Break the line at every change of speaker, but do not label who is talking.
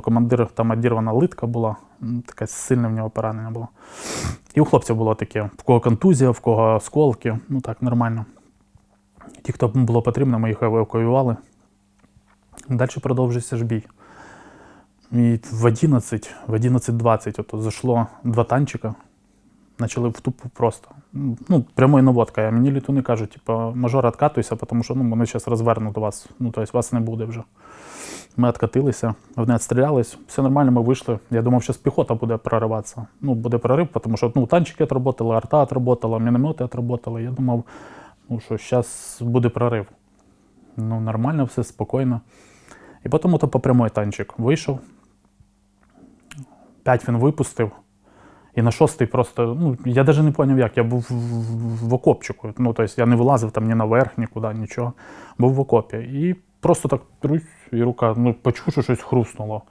ну, командир там одірвана литка була, таке сильне в нього поранення було. І у хлопців було таке: в кого контузія, в кого осколки, ну так, нормально. Ті, хто було потрібно, ми їх евакуювали. Далі продовжився ж бій. І в 11, в 11.20 ото зайшло два танчика, почали в тупу просто. Ну, прямою наводкою. А мені літуни кажуть, типу, мажор, откатуйся, тому що ну, вони зараз розвернуть вас. Ну, тобто вас не буде вже. Ми откатилися, вони відстрілялись, все нормально, ми вийшли. Я думав, що піхота буде прориватися. Ну, буде прорив, тому що ну, танчики отработали, арта отработала, міномети отработали. Я думав, ну, що зараз буде прорив. Ну, нормально, все спокійно. І потім ото по прямой танчик вийшов. П'ять він випустив. І на шостий просто, ну, я навіть не зрозумів, як. Я був в, окопчику. Ну, тобто я не вилазив там ні наверх, нікуди, нічого. Був в окопі. І просто так і рука, ну, почув, що щось хрустнуло.